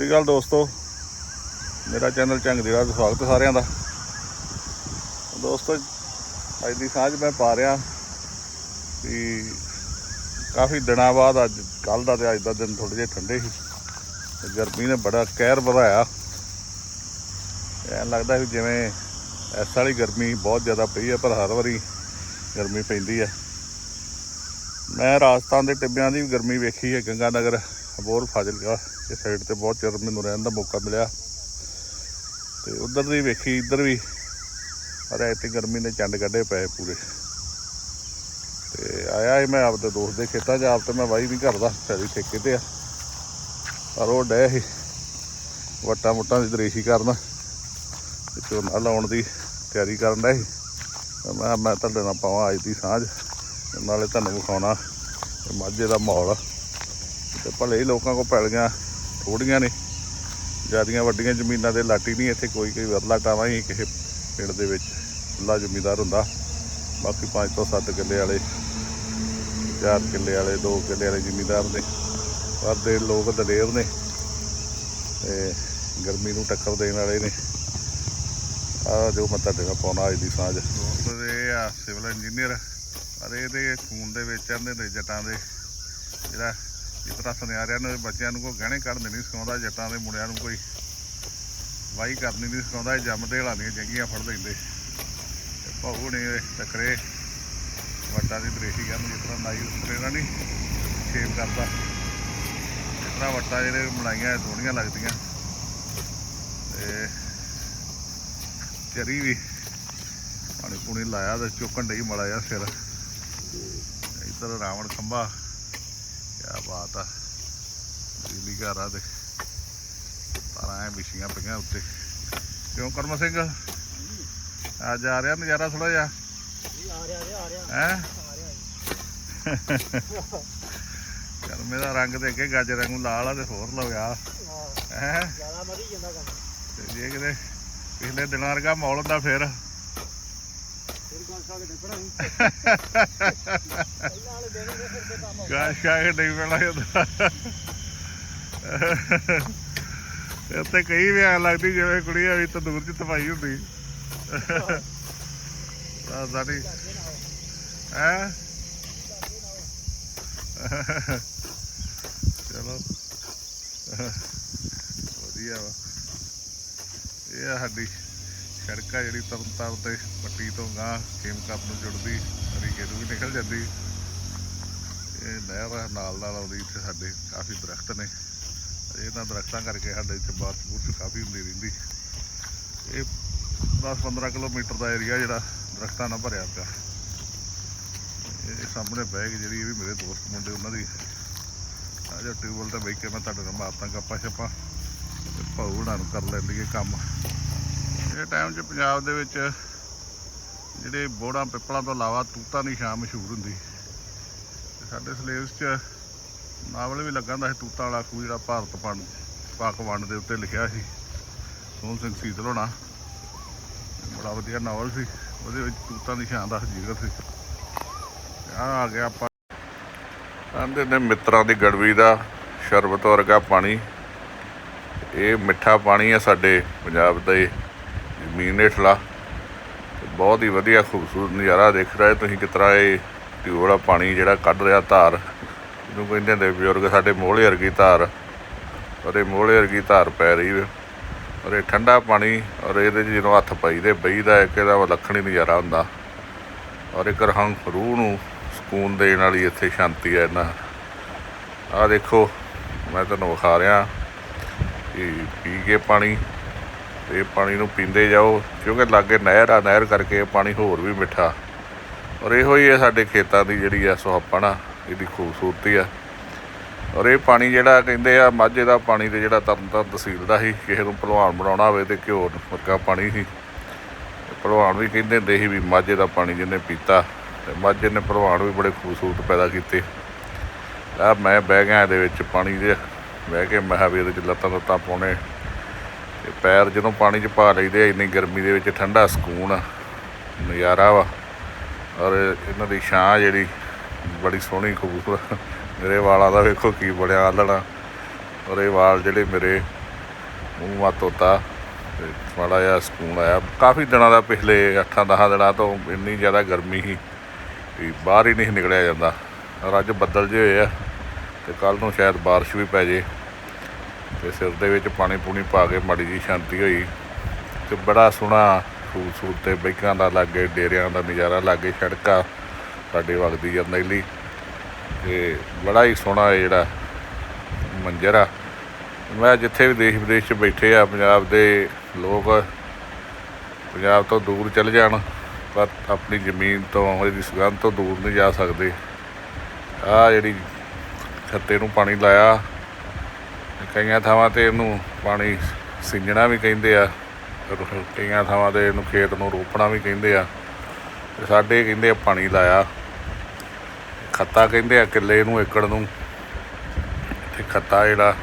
ਸਤਿ ਸ਼੍ਰੀ ਅਕਾਲ ਦੋਸਤੋ। ਮੇਰਾ ਚੈਨਲ ਚੰਗ ਦੇੜਾ ਦਾ ਸਵਾਗਤ ਸਾਰਿਆਂ ਦਾ। ਦੋਸਤੋ, ਅੱਜ ਦੀ ਸਾਂਝ ਮੈਂ ਪਾ ਰਿਹਾ ਕਿ ਕਾਫੀ ਦਿਨਾਂ ਬਾਅਦ ਅੱਜ ਕੱਲ ਦਾ ਤੇ ਅੱਜ ਦਾ ਦਿਨ ਥੋੜੇ ਜਿਹੇ ਠੰਡੇ ਸੀ। ਗਰਮੀ ਨੇ ਬੜਾ ਕਹਿਰ ਵਧਾਇਆ। ਐਂ ਲੱਗਦਾ ਵੀ ਜਿਵੇਂ ਇਸ ਵਾਲੀ ਗਰਮੀ ਬਹੁਤ ਜ਼ਿਆਦਾ ਪਈ ਹੈ, ਪਰ ਹਰ ਵਾਰੀ ਗਰਮੀ ਪੈਂਦੀ ਹੈ। ਮੈਂ ਰਾਜਸਥਾਨ ਦੇ ਟਿੱਬਿਆਂ ਦੀ ਵੀ ਗਰਮੀ ਵੇਖੀ ਹੈ ਗੰਗਾ ਨਗਰ ਅਬੋਰ ਫਾਜ਼ਿਲਕਾ ਇਹ ਸਾਈਡ ਤੇ ਬਹੁਤ ਚਿਰ ਮੈਨੂੰ ਰਹਿਣ ਦਾ ਮੌਕਾ ਮਿਲਿਆ। ਤੇ ਉਧਰ ਦੀ ਵੇਖੀ, ਇੱਧਰ ਵੀ ਪਰ ਐਤੀ ਗਰਮੀ ਨੇ ਚੰਡ ਕੱਢੇ ਪਏ ਪੂਰੇ। ਤੇ ਆਇਆ ਸੀ ਮੈਂ ਆਪਦੇ ਦੋਸਤ ਦੇ ਖੇਤਾਂ 'ਚ, ਆਪ ਤੇ ਮੈਂ ਵਾਹੀ ਨਹੀਂ ਕਰਦਾ ਸਾਡੀ ਠੇਕੇ ਤੇ ਆ। ਪਰ ਉਹ ਡੈ ਸੀ, ਵਟਾਂ ਮੁੱਟਾਂ ਦੀ ਦਰੇਸ਼ੀ ਕਰਨ। ਤੇ ਝੋਨਾ ਲਾਉਣ ਦੀ ਤਿਆਰੀ ਕਰਨ ਦਾ ਸੀ। ਮੈਂ ਮੈਂ ਤੁਹਾਡੇ ਨਾਲ ਪਾਵਾਂ ਅੱਜ ਦੀ ਸਾਂਝ, ਨਾਲੇ ਤੁਹਾਨੂੰ ਵਿਖਾਉਣਾ ਮਾਝੇ ਦਾ ਮਾਹੌਲ। ਤੇ ਭਲੇ ਲੋਕਾਂ ਕੋਲ ਪੈਲੀਆਂ ਥੋੜੀਆਂ ਨੇ। ਜਿਆਦੀਆਂ ਵੱਡੀਆਂ ਜ਼ਮੀਨਾਂ ਦੇ ਲਾਟੀ ਨਹੀਂ ਇੱਥੇ ਕੋਈ ਕੋਈ ਵਰਲਾ ਟਾਵਾਂ ਹੀ ਕਿਸੇ ਪਿੰਡ ਦੇ ਵਿੱਚ ਖੁੱਲਾ ਜ਼ਮੀਂਦਾਰ ਹੁੰਦਾ। ਬਾਕੀ 5 ਤੋਂ 7 ਕਿੱਲੇ ਵਾਲੇ 4 ਕਿੱਲੇ ਵਾਲੇ 2 ਕਿੱਲੇ ਵਾਲੇ ਜ਼ਮੀਂਦਾਰ ਨੇ। ਪਰ ਦੇ ਲੋਕ ਦਲੇਰ ਨੇ ਤੇ ਗਰਮੀ ਨੂੰ ਟੱਕਰ ਦੇਣ ਵਾਲੇ ਨੇ। ਆ ਜੋ ਮੈਂ ਤੁਹਾਡੇ ਨਾਲ ਪਾਉਣਾ ਅੱਜ ਦੀ ਸਾਂਝ। ਇਹ ਆ ਸਿਵਲ ਇੰਜੀਨੀਅਰ ਪਰ ਇਹਦੇ ਖੂਨ ਦੇ ਵਿੱਚ ਆਂਦੇ ਨੇ ਜੱਟਾਂ ਦੇ। ਜਿਹੜਾ ਜਿਸ ਤਰ੍ਹਾਂ ਸੁਨਿਆਰਿਆਂ ਨੂੰ, ਬੱਚਿਆਂ ਨੂੰ ਕੋਈ ਗਹਿਣੇ ਕੱਢਦੇ ਨਹੀਂ ਸਿਖਾਉਂਦਾ ਜੱਟਾਂ ਦੇ ਮੁੰਡਿਆਂ ਨੂੰ ਕੋਈ ਵਾਹੀ ਕਰਨੀ ਨਹੀਂ ਸਿਖਾਉਂਦਾ ਇਹ ਜੰਮਦੇ ਹਲਾਂ ਜੰਗੀਆਂ ਫੜ ਲੈਂਦੇ। ਤੇ ਭਾਊ ਨੇ ਟੱਕਰੇ ਵੱਟਾਂ ਦੀ ਬਰੇਸ਼ੀ ਕਰਨ ਜਿਸ ਤਰ੍ਹਾਂ ਨਾਈ ਟ੍ਰੇਨਾਂ ਨਹੀਂ ਸ਼ੇਪ ਕਰਦਾ ਜਿਸ ਤਰ੍ਹਾਂ ਵੱਟਾਂ ਜਿਹੜੇ ਬਣਾਈਆਂ, ਇਹ ਸੋਹਣੀਆਂ ਲੱਗਦੀਆਂ। ਤੇ ਚਰੀ ਵੀ ਪਾਣੀ ਪੂਣੀ ਲਾਇਆ ਤੇ ਚੁੱਕਣ ਡਈ ਮੜਾ ਜਿਹਾ ਸਿਰ। ਇੱਧਰ ਰਾਵਣ ਖੰਭਾ ਕਿਆ ਬਾਤ ਆ। ਬਿਜਲੀ ਘਰ ਆ ਤੇ ਤਾਰਾਂ ਐ ਵਿਛੀਆਂ ਪਈਆਂ ਉੱਤੇ। ਕਿਉਂ ਕਰਮ ਸਿੰਘ? ਆ ਜਾ ਰਿਹਾ ਨਜ਼ਾਰਾ ਥੋੜਾ ਜਿਹਾ। ਆ ਰਿਹਾ ਆ ਰਿਹਾ ਹੈ? ਕਰਮੇ ਦਾ ਰੰਗ ਤੇ ਅੱਗੇ ਗਾਜਰਾਂ ਨੂੰ ਲਾਲ ਆ ਤੇ ਹੋਰ ਲਵਿਆ ਹਾਂ। ਜ਼ਿਆਦਾ ਮਰੀ ਜਾਂਦਾ ਕੰਮ ਤੇ ਜੇ ਕਿਤੇ ਪਿਛਲੇ ਦਿਨਾਂ ਵਰਗਾ ਮਾਹੌਲ ਹੁੰਦਾ ਫਿਰ ਫਿਰ ਗਾਸ਼ ਨਹੀਂ ਪੈਣਾ ਜਾਂਦਾ ਇੱਥੇ ਕਈ ਵੀ ਲੱਗਦੀ, ਜਿਵੇਂ ਕੁੜੀ ਵੀ ਤੰਦੂਰ 'ਚ ਤਪਾਈ ਹੁੰਦੀ। ਦੱਸਦਾ ਨਹੀਂ ਹੈ? ਚਲੋ। ਵਧੀਆ ਵਾ। ਇਹ ਆ ਸਾਡੀ। ਸੜਕ ਆ ਜਿਹੜੀ ਤਰਨਤਾਰਨ ਤੇ ਪੱਟੀ ਤੋਂ ਗਾਂ ਖੇਮਕਰ ਨੂੰ ਜੁੜਦੀ ਰੀਕੇ ਨੂੰ ਵੀ ਨਿਕਲ ਜਾਂਦੀ। ਇਹ ਨਹਿਰ ਨਾਲ ਨਾਲ ਆਉਂਦੀ, ਇੱਥੇ ਸਾਡੇ ਕਾਫੀ ਦਰਖਤ ਨੇ। ਇਹਨਾਂ ਦਰਖਤਾਂ ਕਰਕੇ ਸਾਡੇ ਇੱਥੇ ਬਾਤ ਬੂਤ ਕਾਫੀ ਹੁੰਦੀ ਰਹਿੰਦੀ। ਇਹ 10-15 ਕਿਲੋਮੀਟਰ ਦਾ ਏਰੀਆ ਜਿਹੜਾ ਦਰਖਤਾਂ ਨਾਲ ਭਰਿਆ ਪਿਆ। ਇਹ ਸਾਹਮਣੇ ਬੈਗ ਜਿਹੜੀ ਇਹ ਵੀ ਮੇਰੇ ਦੋਸਤ ਮੁੰਡੇ ਉਹਨਾਂ ਦੀ। ਆ ਜੋ ਟਿਊਬਲ ਤੇ ਬੈਠ ਕੇ ਮੈਂ ਤੁਹਾਡੇ ਨਾਲ ਮਾਰਦਾ ਗੱਪਾਂ ਛੱਪਾਂ ਤੇ ਭਾਊ ਹੁਣਾਂ ਨੂੰ ਕਰ ਲੈਂਦੀ ਹੈ ਕੰਮ। ਇਹ ਟਾਈਮ 'ਚ ਪੰਜਾਬ ਦੇ ਵਿੱਚ ਜਿਹੜੇ ਬੋੜਾਂ ਪਿੱਪਲਾਂ ਤੋਂ ਇਲਾਵਾ ਤੂਤਾਂ ਦੀ ਸ਼ਾਮ ਮਸ਼ਹੂਰ ਹੁੰਦੀ। ਤੇ ਸਾਡੇ ਸਿਲੇਬਸ 'ਚ ਨਾਵਲ ਵੀ ਲੱਗਾ ਹੁੰਦਾ ਸੀ, ਤੂਤਾਂ ਵਾਲਾ ਖੂਹ ਜਿਹੜਾ ਭਾਰਤ ਵੰਡ ਪਾਕ ਵੰਡ ਦੇ ਉੱਤੇ ਲਿਖਿਆ ਸੀ। ਸੋਹਣ ਸਿੰਘ ਸੀਤਲ ਹੋਣਾ। ਬੜਾ ਵਧੀਆ ਨਾਵਲ ਸੀ। ਉਹਦੇ ਵਿੱਚ ਤੂਤਾਂ ਦੀ ਸ਼ਾਨ ਦਾ ਜ਼ਿਕਰ ਸੀ। ਆ ਆ ਗਿਆ ਆਪਾਂ। ਕਹਿੰਦੇ ਨੇ ਮਿੱਤਰਾਂ ਦੀ ਗੜਵੀ ਦਾ ਸ਼ਰਬਤ ਵਰਗਾ ਪਾਣੀ। ਇਹ ਮਿੱਠਾ ਪਾਣੀ ਹੈ ਸਾਡੇ ਪੰਜਾਬ ਦਾ ਇਹ ਜ਼ਮੀਨ ਹੇਠਲਾ ਬਹੁਤ ਹੀ ਵਧੀਆ ਖੂਬਸੂਰਤ ਨਜ਼ਾਰਾ ਦੇਖ ਰਹੇ ਤੁਸੀਂ ਕਿਸ ਤਰ੍ਹਾਂ ਇਹ ਟਿਊਬ ਵਾਲਾ ਪਾਣੀ ਜਿਹੜਾ ਕੱਢ ਰਿਹਾ ਧਾਰ। ਇਹਨੂੰ ਕਹਿੰਦੇ ਨੇ ਬਜ਼ੁਰਗ ਸਾਡੇ ਮੋਹਲੇ ਵਰਗੀ ਧਾਰ। ਔਰ ਇਹ ਮੋਹਲੇ ਵਰਗੀ ਧਾਰ ਪੈ ਰਹੀ ਹੈ ਔਰ ਇਹ ਠੰਡਾ ਪਾਣੀ ਔਰ ਇਹਦੇ 'ਚ ਜਦੋਂ ਹੱਥ ਪਾਈਦੇ ਬਈਦਾ ਇੱਕ ਇਹਦਾ ਵਿਲੱਖਣੀ ਨਜ਼ਾਰਾ ਹੁੰਦਾ। ਔਰ ਇੱਕ ਰਹੰਗ ਰੂਹ ਨੂੰ ਸਕੂਨ ਦੇਣ ਵਾਲੀ ਇੱਥੇ ਸ਼ਾਂਤੀ ਹੈ ਇਹਨਾਂ। ਆਹ ਦੇਖੋ, ਮੈਂ ਤੁਹਾਨੂੰ ਵਿਖਾ ਰਿਹਾ ਕਿ ਪੀ ਕੇ ਪਾਣੀ। ਤੇ ਇਹ ਪਾਣੀ ਨੂੰ ਪੀਂਦੇ ਜਾਓ, ਕਿਉਂਕਿ ਲਾਗੇ ਨਹਿਰ ਆ, ਨਹਿਰ ਕਰਕੇ ਇਹ ਪਾਣੀ ਹੋਰ ਵੀ ਮਿੱਠਾ। ਔਰ ਇਹੋ ਹੀ ਹੈ ਸਾਡੇ ਖੇਤਾਂ ਦੀ ਜਿਹੜੀ ਆ ਸੁਹਾਪਣ ਆ ਇਹਦੀ ਖੂਬਸੂਰਤੀ ਆ। ਔਰ ਇਹ ਪਾਣੀ ਜਿਹੜਾ ਕਹਿੰਦੇ ਆ, ਮਾਝੇ ਦਾ ਪਾਣੀ ਤੇ ਜਿਹੜਾ ਤਰਨਤਾਰਨ ਤਹਿਸੀਲ ਦਾ ਸੀ, ਕਿਸੇ ਨੂੰ ਭਲਵਾਨ ਬਣਾਉਣਾ ਹੋਵੇ ਤੇ ਘਿਓ ਵਰਗਾ ਪਾਣੀ ਸੀ। ਤੇ ਭਲਵਾਨ ਵੀ ਕਹਿੰਦੇ ਹੁੰਦੇ ਸੀ ਵੀ ਮਾਝੇ ਦਾ ਪਾਣੀ ਜਿਹਨੇ ਪੀਤਾ, ਤੇ ਮਾਝੇ ਨੇ ਭਲਵਾਨ ਵੀ ਬੜੇ ਖੂਬਸੂਰਤ ਪੈਦਾ ਕੀਤੇ। ਆ ਮੈਂ ਬਹਿ ਗਿਆ ਇਹਦੇ ਵਿੱਚ ਪਾਣੀ ਦੇ, ਬਹਿ ਕੇ ਮੈਂ ਕਿਹਾ ਵੀ ਇਹਦੇ ਚ ਲੱਤਾਂ ਲੱਤਾਂ ਪਾਉਣੇ। ਤੇ ਪੈਰ ਜਦੋਂ ਪਾਣੀ 'ਚ ਪਾ ਲਈਦੇ ਆ, ਇੰਨੀ ਗਰਮੀ ਦੇ ਵਿੱਚ ਠੰਡਾ ਸਕੂਨ ਆ, ਨਜ਼ਾਰਾ ਵਾ। ਔਰ ਇਹਨਾਂ ਦੀ ਛਾਂ ਜਿਹੜੀ ਬੜੀ ਸੋਹਣੀ ਖੂਬਸੂਰਤ ਮੇਰੇ ਵਾਲਾਂ ਦਾ ਵੇਖੋ ਕੀ ਬਣਿਆ ਆਲਣਾ। ਔਰ ਇਹ ਵਾਲ ਜਿਹੜੇ ਮੇਰੇ ਮੂੰਹ ਮਾ ਤੋਤਾ ਤੇ ਮਾੜਾ ਜਿਹਾ ਸਕੂਨ ਆਇਆ। ਕਾਫੀ ਦਿਨਾਂ ਦਾ ਪਿਛਲੇ 8-10 ਦਿਨਾਂ ਤੋਂ ਇੰਨੀ ਜ਼ਿਆਦਾ ਗਰਮੀ ਸੀ ਵੀ ਬਾਹਰ ਹੀ ਨਹੀਂ ਨਿਕਲਿਆ ਜਾਂਦਾ। ਔਰ ਅੱਜ ਬੱਦਲ ਜਿਹੇ ਹੋਏ ਆ ਤੇ ਕੱਲ ਨੂੰ ਸ਼ਾਇਦ ਬਾਰਿਸ਼ ਵੀ ਪੈ ਜੇ। ਤੇ ਸਿਰ ਦੇ ਵਿੱਚ ਪਾਣੀ ਪੂਣੀ ਪਾ ਕੇ ਮਾੜੀ ਜੀ ਸ਼ਾਂਤੀ ਹੋਈ ਤੇ ਬੜਾ ਸੋਹਣਾ ਖੂਬਸੂਰਤ ਤੇ ਬੈਕਾਂ ਦਾ ਲਾਗੇ, ਡੇਰਿਆਂ ਦਾ ਨਜ਼ਾਰਾ ਲਾਗੇ, ਸੜਕਾਂ ਸਾਡੇ ਵਗਦੀ ਜਾਂਦੀ ਲਈ ਤੇ ਬੜਾ ਹੀ ਸੋਹਣਾ ਜਿਹੜਾ ਮੰਜ਼ਰ ਆ। ਮੈਂ ਜਿੱਥੇ ਵੀ ਦੇਸ਼ ਵਿਦੇਸ਼ 'ਚ ਬੈਠੇ ਆ, ਪੰਜਾਬ ਦੇ ਲੋਕ ਪੰਜਾਬ ਤੋਂ ਦੂਰ ਚਲੇ ਜਾਣ, ਪਰ ਆਪਣੀ ਜ਼ਮੀਨ ਤੋਂ ਇਹਦੀ ਸੁਗੰਧ ਤੋਂ ਦੂਰ ਨਹੀਂ ਜਾ ਸਕਦੇ। ਆ ਜਿਹੜੀ ਛੱਤੇ ਨੂੰ ਪਾਣੀ ਲਾਇਆ ਕਈਆਂ ਥਾਵਾਂ ਤੇ ਇਹਨੂੰ ਪਾਣੀ ਸਿੰਜਣਾ ਵੀ ਕਹਿੰਦੇ ਆ ਕਈਆਂ ਥਾਵਾਂ ਤੇ ਇਹਨੂੰ ਖੇਤ ਨੂੰ ਰੋਪਣਾ ਵੀ ਕਹਿੰਦੇ ਆ। ਤੇ ਸਾਡੇ ਕਹਿੰਦੇ ਆ ਪਾਣੀ ਲਾਇਆ। ਖੱਤਾ ਕਹਿੰਦੇ ਆ ਕਿੱਲੇ ਨੂੰ, ਏਕੜ ਨੂੰ। ਤੇ ਖੱਤਾ ਜਿਹੜਾ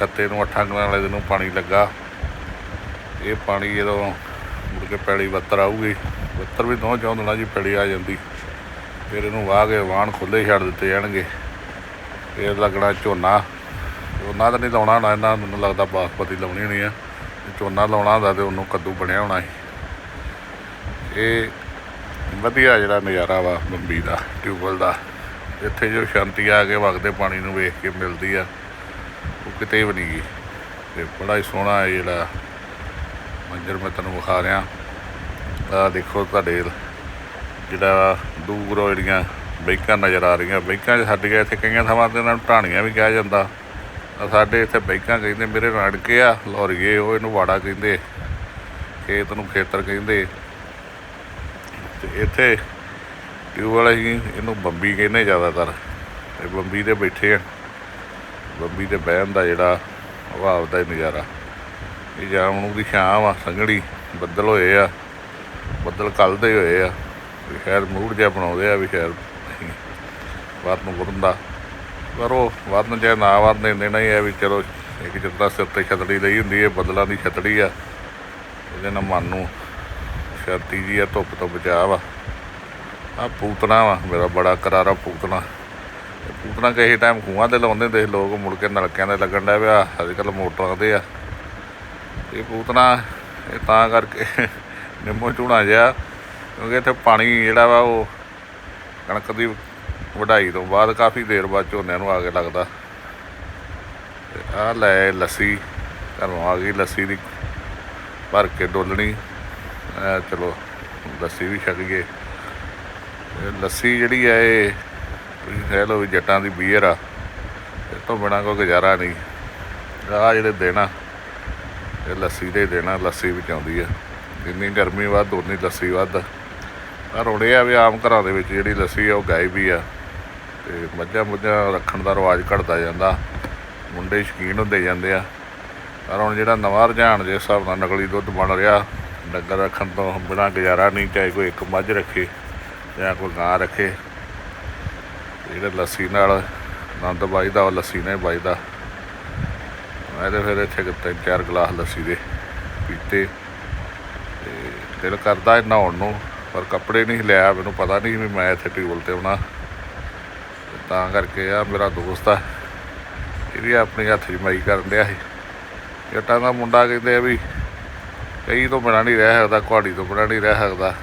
ਖੱਤੇ ਨੂੰ ਅੱਠਾਂ ਕਨਾਲ ਵਾਲੇ ਨੂੰ ਪਾਣੀ ਲੱਗਾ। ਇਹ ਪਾਣੀ ਜਦੋਂ ਮੁੜ ਕੇ ਪੈਲੀ ਬੱਤਰ ਆਊਗੀ, ਬੱਤਰ ਵੀ ਦੋ ਚੌਂ ਦਿਨਾਂ ਜੀ ਪੈਲੀ ਆ ਜਾਂਦੀ। ਫਿਰ ਇਹਨੂੰ ਵਾਹ ਕੇ ਵਾਹਣ ਖੁੱਲੇ ਛੱਡ ਦਿੱਤੇ ਜਾਣਗੇ। ਫਿਰ ਲੱਗਣਾ ਝੋਨਾ। ਝੋਨਾ ਤਾਂ ਨਹੀਂ ਲਾਉਣਾ ਹੋਣਾ, ਇਹਨਾਂ ਮੈਨੂੰ ਲੱਗਦਾ ਬਾਸਪਤੀ ਲਾਉਣੀ ਹੋਣੀ ਆ। ਝੋਨਾ ਲਾਉਣਾ ਹੁੰਦਾ ਤੇ ਉਹਨੂੰ ਕੱਦੂ ਬਣਿਆ ਹੋਣਾ ਸੀ। ਇਹ ਵਧੀਆ ਜਿਹੜਾ ਨਜ਼ਾਰਾ ਵਾ ਬੰਬੀ ਦਾ, ਟਿਊਬਵੈਲ ਦਾ। ਇੱਥੇ ਜੋ ਸ਼ਾਂਤੀ ਆ ਕੇ ਵਗਦੇ ਪਾਣੀ ਨੂੰ ਵੇਖ ਕੇ ਮਿਲਦੀ ਆ, ਉਹ ਕਿਤੇ ਵੀ ਨਹੀਂ ਗਈ। ਤੇ ਬੜਾ ਹੀ ਸੋਹਣਾ ਇਹ ਜਿਹੜਾ ਮੰਜ਼ਰ ਮੈਂ ਤੁਹਾਨੂੰ ਵਿਖਾ ਰਿਹਾ। ਆ ਦੇਖੋ ਤੁਹਾਡੇ ਜਿਹੜਾ ਦੂਰੋਂ ਜਿਹੜੀਆਂ ਬੈਂਕਾਂ ਨਜ਼ਰ ਆ ਰਹੀਆਂ। ਬੈਂਕਾਂ 'ਚ ਸਾਡੀਆਂ ਇੱਥੇ ਕਈਆਂ ਥਾਵਾਂ ਤੇ ਇਹਨਾਂ ਨੂੰ ਢਾਣੀਆਂ ਵੀ ਕਿਹਾ ਜਾਂਦਾ। ਸਾਡੇ ਇੱਥੇ ਬੈਂਕਾਂ ਕਹਿੰਦੇ ਮੇਰੇ ਨਾਨਕੇ ਆ ਲੌਰੀਏ ਉਹ ਇਹਨੂੰ ਵਾੜਾ ਕਹਿੰਦੇ, ਖੇਤ ਨੂੰ ਖੇਤਰ ਕਹਿੰਦੇ। ਤੇ ਇੱਥੇ ਟਿਊਬਵੈਲ ਅਸੀਂ ਇਹਨੂੰ ਬੰਬੀ ਕਹਿੰਦੇ ਜ਼ਿਆਦਾਤਰ। ਤੇ ਬੰਬੀ ਤੇ ਬੈਠੇ ਆ। ਬੰਬੀ ਤੇ ਬਹਿਣ ਦਾ ਜਿਹੜਾ ਹਵਾ ਦਾ ਹੀ ਨਜ਼ਾਰਾ। ਇਹ ਜਾਮ ਨੂੰ ਦੀ ਸ਼ਾਮ ਆ ਸੰਘਣੀ, ਬੱਦਲ ਹੋਏ ਆ। ਬੱਦਲ ਕੱਲ੍ਹ ਦੇ ਹੋਏ ਆ। ਵੀ ਸ਼ਾਇਦ ਮੂਡ ਜਿਹਾ ਬਣਾਉਂਦੇ ਆ ਵੀ ਖੈਰ ਅਸੀਂ ਬਾਹਰ ਨੂੰ ਵਧਣ ਦਾ। ਪਰ ਉਹ ਵਧਣ ਚਾਹੇ ਨਾ ਵਧਣ ਇੰਨੇ ਹੀ ਹੈ ਵੀ ਚਲੋ, ਇੱਕ ਜਿੱਦਾਂ ਸਿਰ ਤੇ ਛਤੜੀ ਲਈ ਹੁੰਦੀ ਹੈ, ਬੱਦਲਾਂ ਦੀ ਛਤੜੀ ਆ, ਇਹਦੇ ਨਾਲ ਮਨ ਨੂੰ ਸ਼ਾਂਤੀ ਜੀ ਆ, ਧੁੱਪ ਤੋਂ ਬਚਾਅ ਵਾ। ਆ ਪੂਤਨਾ ਵਾ, ਮੇਰਾ ਬੜਾ ਕਰਾਰਾ ਪੂਤਨਾ। ਇਹ ਪੂਤਨਾ ਕਿਸੇ ਟਾਈਮ ਖੂਹਾਂ ਤੇ ਲਾਉਂਦੇ ਹੁੰਦੇ ਸੀ, ਲੋਕ ਮੁੜ ਕੇ ਨਲਕਿਆਂ ਦੇ ਲੱਗਣ ਡਿਆ ਪਿਆ ਅੱਜ ਕੱਲ ਮੋਟਰਾਂ ਦੇ ਆ। ਇਹ ਪੂਤਨਾ, ਇਹ ਤਾਂ ਕਰਕੇ ਨਿੰਮੋ ਝੂਣਾ ਜਿਹਾ, ਕਿਉਂਕਿ ਇੱਥੇ ਪਾਣੀ ਜਿਹੜਾ ਵਾ ਉਹ ਕਣਕ ਦੀ ਵਢਾਈ ਤੋਂ ਬਾਅਦ ਕਾਫੀ ਦੇਰ ਬਾਅਦ ਝੋਨਿਆਂ ਨੂੰ ਆ ਕੇ ਲੱਗਦਾ। ਆ ਲੈ ਲੱਸੀ, ਘਰੋਂ ਆ ਗਈ ਲੱਸੀ ਦੀ, ਭਰ ਕੇ ਡੋਲਣੀ। ਚਲੋ, ਲੱਸੀ ਵੀ ਛਕ ਗਏ। ਲੱਸੀ ਜਿਹੜੀ ਹੈ ਇਹ, ਤੁਸੀਂ ਕਹਿ ਲਓ ਵੀ ਜੱਟਾਂ ਦੀ ਬੀਅਰ ਆ, ਇਹ ਤੋਂ ਬਿਨਾ ਕੋਈ ਗੁਜ਼ਾਰਾ ਨਹੀਂ। ਆ ਜਿਹੜੇ ਦੇਣਾ ਇਹ ਲੱਸੀ ਦੇ ਦੇਣਾ ਲੱਸੀ ਵਿੱਚ ਆਉਂਦੀ ਆ। ਜਿੰਨੀ ਗਰਮੀ ਵੱਧ ਉਨੀ ਲੱਸੀ ਵੱਧ। ਪਰ ਹੁਣ ਇਹ ਆ ਵੀ ਆਮ ਘਰਾਂ ਦੇ ਵਿੱਚ ਜਿਹੜੀ ਲੱਸੀ ਆ, ਉਹ ਗਾਇਬ ਵੀ ਆ। ਤੇ ਮੱਝਾਂ ਮੁੱਝਾਂ ਰੱਖਣ ਦਾ ਰਿਵਾਜ ਘਟਦਾ ਜਾਂਦਾ। ਮੁੰਡੇ ਸ਼ੌਕੀਨ ਹੁੰਦੇ ਜਾਂਦੇ ਆ। ਪਰ ਹੁਣ ਜਿਹੜਾ ਨਵਾਂ ਰੁਝਾਨ ਜਿਸ ਹਿਸਾਬ ਨਾਲ ਨਕਲੀ ਦੁੱਧ ਬਣ ਰਿਹਾ, ਡੰਗਰ ਰੱਖਣ ਤੋਂ ਬਿਨਾਂ ਗੁਜ਼ਾਰਾ ਨਹੀਂ, ਚਾਹੇ ਕੋਈ ਇੱਕ ਮੱਝ ਰੱਖੇ ਜਾਂ ਕੋਈ ਗਾਂ ਰੱਖੇ। ਜਿਹੜੇ ਲੱਸੀ ਨਾਲ ਆਨੰਦ ਵੱਜਦਾ, ਉਹ ਲੱਸੀ ਨਾਲ ਹੀ ਮੈਂ ਤੇ ਫਿਰ ਇੱਥੇ ਤਿੰਨ ਚਾਰ ਗਲਾਸ ਲੱਸੀ ਦੇ ਪੀਤੇ। ਤੇ ਦਿਲ ਕਰਦਾ ਨਹਾਉਣ ਨੂੰ, ਪਰ ਕੱਪੜੇ ਨਹੀਂ ਲਿਆ, ਮੈਨੂੰ ਪਤਾ ਨਹੀਂ ਵੀ ਮੈਂ ਇੱਥੇ ਟਿਊਬਲ ਤੇ ਆਉਣਾ। ਤਾਂ ਕਰਕੇ ਆ ਮੇਰਾ ਦੋਸਤ ਆ ਇਹ ਵੀ ਆਪਣੀ ਹੱਥ ਜਮਾਈ ਕਰਨ ਡਿਆ ਸੀ। ਜੱਟਾਂ ਦਾ ਮੁੰਡਾ ਕਹਿੰਦੇ ਆ ਵੀ ਕਈ ਤੋਂ ਬਿਨਾਂ ਨਹੀਂ ਰਹਿ ਸਕਦਾ, ਕੁਹਾੜੀ ਤੋਂ ਬਿਨਾਂ ਨਹੀਂ ਰਹਿ ਸਕਦਾ।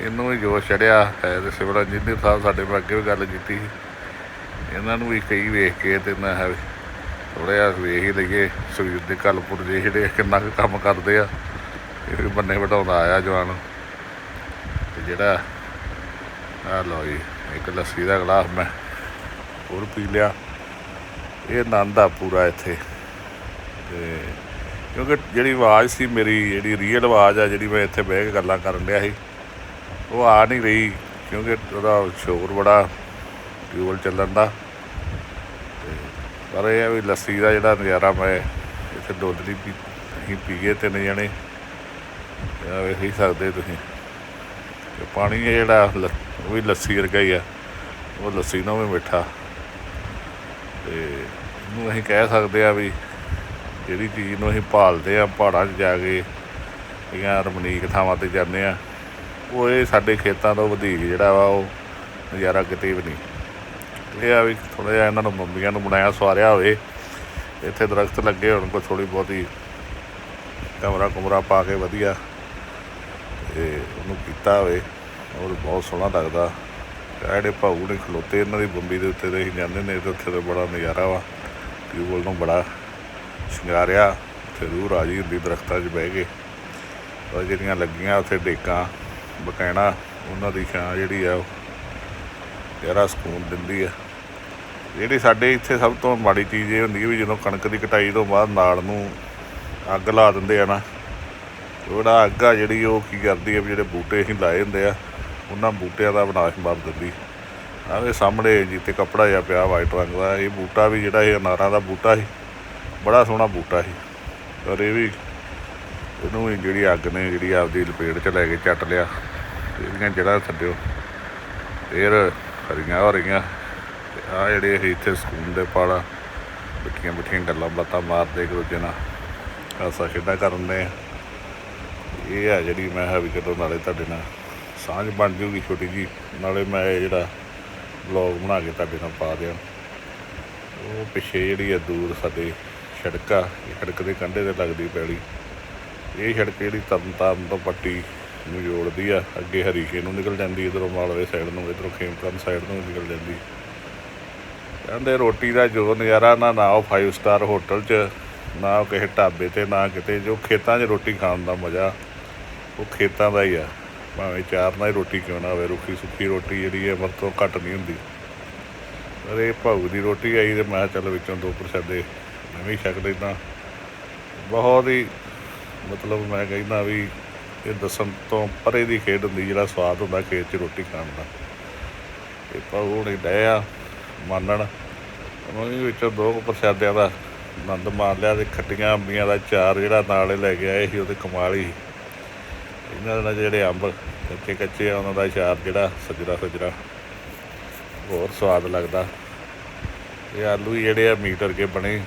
ਇਹਨੂੰ ਵੀ ਜੋਸ਼ ਚੜਿਆ ਹੈ ਤੇ ਸਿਵਲ ਇੰਜੀਨੀਅਰ ਸਾਹਿਬ ਸਾਡੇ ਨਾਲ ਅੱਗੇ ਵੀ ਗੱਲ ਕੀਤੀ ਸੀ, ਇਹਨਾਂ ਨੂੰ ਵੀ ਕਈ ਵੇਖ ਕੇ ਤੇ ਮੈਂ ਹੈ ਥੋੜ੍ਹਾ ਜਿਹਾ ਵੇਖ ਹੀ ਲਈਏ ਸੁਖਜੀਤ ਦੇ ਕਲਪੁਰ ਦੇ ਜਿਹੜੇ ਕਿੰਨਾ ਕੁ ਕੰਮ ਕਰਦੇ ਆ। ਇਹ ਵੀ ਬੰਨੇ ਵਟਾਉਂਦਾ ਆਇਆ ਜਵਾਨ। ਤੇ ਜਿਹੜਾ ਆ ਲਓ ਜੀ, ਇੱਕ ਲੱਸੀ ਦਾ ਗਲਾਸ ਮੈਂ ਹੋਰ ਪੀ ਲਿਆ। ਇਹ ਆਨੰਦ ਆ ਪੂਰਾ ਇੱਥੇ। ਤੇ ਕਿਉਂਕਿ ਜਿਹੜੀ ਆਵਾਜ਼ ਸੀ ਮੇਰੀ, ਜਿਹੜੀ ਰੀਅਲ ਆਵਾਜ਼ ਆ, ਜਿਹੜੀ ਮੈਂ ਇੱਥੇ ਬਹਿ ਕੇ ਗੱਲਾਂ ਕਰਨ ਡਿਆ ਸੀ, ਉਹ ਆ ਨਹੀਂ ਰਹੀ ਕਿਉਂਕਿ ਉਹਦਾ ਸ਼ੋਰ ਬੜਾ ਟਿਊਬਲ ਚੱਲਣ ਦਾ। ਤੇ ਪਰ ਇਹ ਆ ਵੀ ਲੱਸੀ ਦਾ ਜਿਹੜਾ ਨਜ਼ਾਰਾ ਮੈਂ ਇੱਥੇ ਡੋਲਦੀ ਪੀ, ਅਸੀਂ ਪੀਏ ਤਿੰਨ ਜਣੇ। ਆ ਵੇਖ ਹੀ ਸਕਦੇ ਤੁਸੀਂ। ਤੇ ਪਾਣੀ ਹੈ ਜਿਹੜਾ ਲ- ਉਹ ਵੀ ਲੱਸੀ ਵਰਗਾ ਹੀ ਆ। ਉਹ ਲੱਸੀ ਨਾਲ ਵੀ ਮਿੱਠਾ। ਇਹਨੂੰ ਅਸੀਂ ਕਹਿ ਸਕਦੇ ਆ ਵੀ ਜਿਹੜੀ ਚੀਜ਼ ਨੂੰ ਅਸੀਂ ਭਾਲਦੇ ਆ, ਪਹਾੜਾਂ 'ਚ ਜਾ ਕੇ ਜਾਂ ਰਮਣੀਕ ਥਾਵਾਂ ਤੇ ਜਾਂਦੇ ਆ, ਉਹ ਇਹ ਸਾਡੇ ਖੇਤਾਂ ਤੋਂ ਵਧੇਕ ਜਿਹੜਾ ਵਾ ਉਹ ਨਜ਼ਾਰਾ ਕਿਤੇ ਵੀ ਨਹੀਂ। ਇਹ ਆ ਵੀ ਥੋੜਾ ਜਿਹਾ ਇਹਨਾਂ ਨੂੰ ਮੰਮੀਆਂ ਨੂੰ ਬਣਾਇਆ ਸਵਾਰਿਆ ਹੋਵੇ, ਇੱਥੇ ਦਰਖਤ ਲੱਗੇ ਹੋਣ ਕੋ ਥੋੜੀ ਬਹੁਤੀ ਕਮਰਾ ਕੁਮਰਾ ਪਾ ਕੇ ਵਧੀਆ ਤੇ ਉਹਨੂੰ ਕੀਤਾ ਹੋਵੇ, ਔਰ ਬਹੁਤ ਸੋਹਣਾ ਲੱਗਦਾ। ਜਿਹੜੇ ਭਾਊ ਨੇ ਖਲੋਤੇ, ਇਹਨਾਂ ਦੀ ਬੰਬੀ ਦੇ ਉੱਤੇ ਤੇ ਅਸੀਂ ਜਾਂਦੇ ਨੇ, ਤੇ ਉੱਥੇ ਦਾ ਬੜਾ ਨਜ਼ਾਰਾ ਵਾ। ਟਿਊਬਵੈੱਲ ਨੂੰ ਬੜਾ ਸ਼ਿੰਗਾਰਿਆ ਉੱਥੇ ਰੂਹ ਰਾਜੀ ਹੁੰਦੀ ਦਰਖਤਾਂ 'ਚ ਬਹਿ ਕੇ। ਔਰ ਜਿਹੜੀਆਂ ਲੱਗੀਆਂ ਉੱਥੇ ਡੇਕਾਂ ਬਕਾਇਣਾ ਉਹਨਾਂ ਦੀ ਛਾਂ ਜਿਹੜੀ ਆ ਉਹ ਗਹਿਰਾ ਸਕੂਨ ਦਿੰਦੀ ਆ। ਜਿਹੜੀ ਸਾਡੇ ਇੱਥੇ ਸਭ ਤੋਂ ਮਾੜੀ ਚੀਜ਼ ਇਹ ਹੁੰਦੀ ਹੈ ਵੀ ਜਦੋਂ ਕਣਕ ਦੀ ਕਟਾਈ ਤੋਂ ਬਾਅਦ ਨਾਲ ਨੂੰ ਅੱਗ ਲਾ ਦਿੰਦੇ ਆ ਨਾ ਉਹਦਾ ਅੱਗ ਆ ਜਿਹੜੀ ਉਹ ਕੀ ਕਰਦੀ ਹੈ ਵੀ ਜਿਹੜੇ ਬੂਟੇ ਅਸੀਂ ਲਾਏ ਹੁੰਦੇ ਆ, ਉਹਨਾਂ ਬੂਟਿਆਂ ਦਾ ਵਿਨਾਸ਼ ਮਾਰ ਦਿੰਦੀ। ਆਵੇ ਸਾਹਮਣੇ ਜਿੱਤੇ ਕੱਪੜਾ ਜਿਹਾ ਪਿਆ ਵਾਈਟ ਰੰਗ ਦਾ। ਇਹ ਬੂਟਾ ਵੀ ਜਿਹੜਾ ਇਹ ਅਨਾਰਾਂ ਦਾ ਬੂਟਾ ਸੀ। ਬੜਾ ਸੋਹਣਾ ਬੂਟਾ ਸੀ। ਪਰ ਇਹ ਵੀ ਇਹਨੂੰ ਵੀ ਜਿਹੜੀ ਅੱਗ ਨੇ ਜਿਹੜੀ ਆਪਦੀ ਲਪੇਟ 'ਚ ਲੈ ਕੇ ਚੱਟ ਲਿਆ। ਇਹਦੀਆਂ ਜੜ੍ਹਾਂ ਥੱਲਿਓ ਫੇਰ ਹਰੀਆਂ ਹੋ ਰਹੀਆਂ। ਤੇ ਆ ਜਿਹੜੇ ਅਸੀਂ ਇੱਥੇ ਸਕੂਨ ਦੇ ਪਾਲਾ ਬਿੱਠੀਆਂ ਬਿੱਠੀਆਂ ਗੱਲਾਂ ਬਾਤਾਂ ਮਾਰਦੇ ਇੱਕ ਦੂਜੇ ਨਾਲ। ਹਾਸਾ ਖੇਡਾਂ ਕਰਨ ਦੇ। ਇਹ ਆ ਜਿਹੜੀ ਮੈਂ ਕਿਹਾ ਵੀ ਕਦੋਂ ਨਾਲੇ ਤੁਹਾਡੇ ਨਾਲ ਸਾਂਝ ਬਣ ਜੂਗੀ ਛੋਟੀ ਜੀ ਨਾਲੇ ਮੈਂ ਇਹ ਜਿਹੜਾ ਵਲੌਗ ਬਣਾ ਕੇ ਤੁਹਾਡੇ ਨਾਲ ਪਾ ਦਿਆਂ। ਉਹ ਪਿੱਛੇ ਜਿਹੜੀ ਆ ਦੂਰ ਸਾਡੇ ਸੜਕ ਆ, ਇਹ ਸੜਕ ਦੇ ਕੰਢੇ ਤੇ ਲੱਗਦੀ ਪੈਲੀ। ਇਹ ਸੜਕ ਜਿਹੜੀ ਤਰਨਤਾਰਨ ਤੋਂ ਪੱਟੀ ਨੂੰ ਜੋੜਦੀ ਆ, ਅੱਗੇ ਹਰੀਕੇ ਨੂੰ ਨਿਕਲ ਜਾਂਦੀ, ਇਧਰੋਂ ਮਾਲਵੇ ਸਾਈਡ ਨੂੰ, ਇਧਰੋਂ ਖੇਮਕਰਨ ਸਾਈਡ ਨੂੰ ਨਿਕਲ ਜਾਂਦੀ। ਕਹਿੰਦੇ ਰੋਟੀ ਦਾ ਜੋ ਨਜ਼ਾਰਾ, ਨਾ ਨਾ ਉਹ 5 ਸਟਾਰ ਹੋਟਲ 'ਚ, ਨਾ ਉਹ ਕਿਸੇ ਢਾਬੇ ਤੇ, ਨਾ ਕਿਤੇ, ਜੋ ਖੇਤਾਂ 'ਚ ਰੋਟੀ ਖਾਣ ਦਾ ਮਜ਼ਾ, ਉਹ ਖੇਤਾਂ ਦਾ ਹੀ ਆ। ਭਾਵੇਂ ਚਾਰ ਨਾਲ ਹੀ ਰੋਟੀ ਕਿਉਂ ਨਾ ਹੋਵੇ, ਰੁੱਖੀ ਸੁੱਕੀ ਰੋਟੀ ਜਿਹੜੀ ਹੈ ਵਰਤੋਂ ਘੱਟ ਨਹੀਂ ਹੁੰਦੀ। ਪਰ ਇਹ ਭਾਊ ਦੀ ਰੋਟੀ ਆਈ ਤੇ ਮੈਂ ਕਿਹਾ ਚੱਲ ਵਿੱਚੋਂ ਦੋ ਪ੍ਰਸ਼ਾਦੇ ਮੈਂ ਵੀ ਛਕ ਲੈਂਦਾ। ਬਹੁਤ ਹੀ ਮਤਲਬ ਮੈਂ ਕਹਿੰਦਾ ਵੀ ਇਹ ਦੱਸਣ ਤੋਂ ਪਰੇ ਦੀ ਖੇਡ ਹੁੰਦੀ, ਜਿਹੜਾ ਸਵਾਦ ਹੁੰਦਾ ਖੇਤ 'ਚ ਰੋਟੀ ਖਾਣ ਦਾ। ਇਹ ਭਾਊ ਨੇ ਡਿਆ ਮੰਨਣ। ਉਹਨਾਂ ਵੀ ਵਿੱਚੋਂ ਦੋ ਕੁ ਪ੍ਰਸ਼ਾਦਿਆਂ ਦਾ ਆਨੰਦ ਮਾਣ ਲਿਆ ਤੇ ਖੱਟੀਆਂ ਅੰਬੀਆਂ ਦਾ ਚਾਰ ਜਿਹੜਾ ਨਾਲੇ ਲੈ ਕੇ ਆਏ ਸੀ, ਉਹਦੇ ਕਮਾਲ ਹੀ। ਇਹਨਾਂ ਦੇ ਜਿਹੜੇ ਅੰਬ ਕੱਚੇ ਕੱਚੇ ਆ, ਉਹਨਾਂ ਦਾ ਚਾਰ ਜਿਹੜਾ ਸਜਰਾ ਸਜਰਾ ਹੋਰ ਸਵਾਦ ਲੱਗਦਾ। ਇਹ ਆਲੂ ਹੀ ਜਿਹੜੇ ਆ ਮੀਟ ਕੇ ਬਣੇ।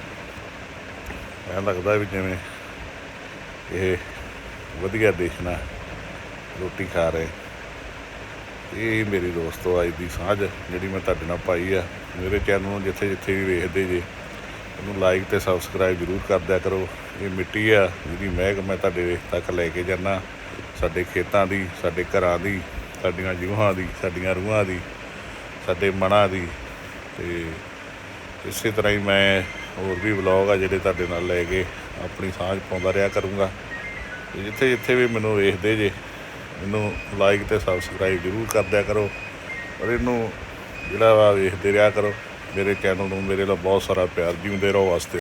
ਐਂ ਲੱਗਦਾ ਵੀ ਜਿਵੇਂ ਇਹ ਵਧੀਆ ਦੇਖਣਾ ਰੋਟੀ ਖਾ ਰਹੇ। ਇਹ ਮੇਰੀ ਦੋਸਤੋ ਅੱਜ ਦੀ ਸਾਂਝ ਜਿਹੜੀ ਮੈਂ ਤੁਹਾਡੇ ਨਾਲ ਪਾਈ ਆ। ਮੇਰੇ ਚੈਨਲ ਨੂੰ ਜਿੱਥੇ ਜਿੱਥੇ ਵੀ ਵੇਖਦੇ ਜੇ, ਉਹਨੂੰ ਲਾਈਕ ਤੇ ਸਬਸਕ੍ਰਾਈਬ ਜ਼ਰੂਰ ਕਰ ਦਿਆ ਕਰੋ। ਇਹ ਮਿੱਟੀ ਆ, ਜਿਹਦੀ ਮਹਿਕ ਮੈਂ ਤੁਹਾਡੇ ਤੱਕ ਲੈ ਕੇ ਜਾਣਾ ਸਾਡੇ ਖੇਤਾਂ ਦੀ, ਸਾਡੇ ਘਰਾਂ ਦੀ, ਸਾਡੀਆਂ ਜੂਹਾਂ ਦੀ, ਸਾਡੀਆਂ ਰੂਹਾਂ ਦੀ, ਸਾਡੇ ਮਨਾਂ ਦੀ ਤੇ ਇਸੇ ਤਰ੍ਹਾਂ ਹੀ ਮੈਂ ਹੋਰ ਵੀ ਵਲੌਗ ਆ ਜਿਹੜੇ ਤੁਹਾਡੇ ਨਾਲ ਲੈ ਕੇ ਆਪਣੀ ਸਾਂਝ ਪਾਉਂਦਾ ਰਿਹਾ ਕਰੂੰਗਾ। ਤੇ ਜਿੱਥੇ ਜਿੱਥੇ ਵੀ ਮੈਨੂੰ ਵੇਖਦੇ ਜੇ, ਮੈਨੂੰ ਲਾਈਕ ਤੇ ਸਬਸਕ੍ਰਾਈਬ ਜ਼ਰੂਰ ਕਰ ਦਿਆ ਕਰੋ। ਔਰ ਇਹਨੂੰ ਜਿਹੜਾ ਵਾ ਵੇਖਦੇ ਰਿਹਾ ਕਰੋ, ਮੇਰੇ ਚੈਨਲ ਨੂੰ ਮੇਰੇ ਨਾਲ ਬਹੁਤ ਸਾਰਾ ਪਿਆਰ, ਜਿਉਂਦੇ ਰਹੋ ਵਾਸਤੇ।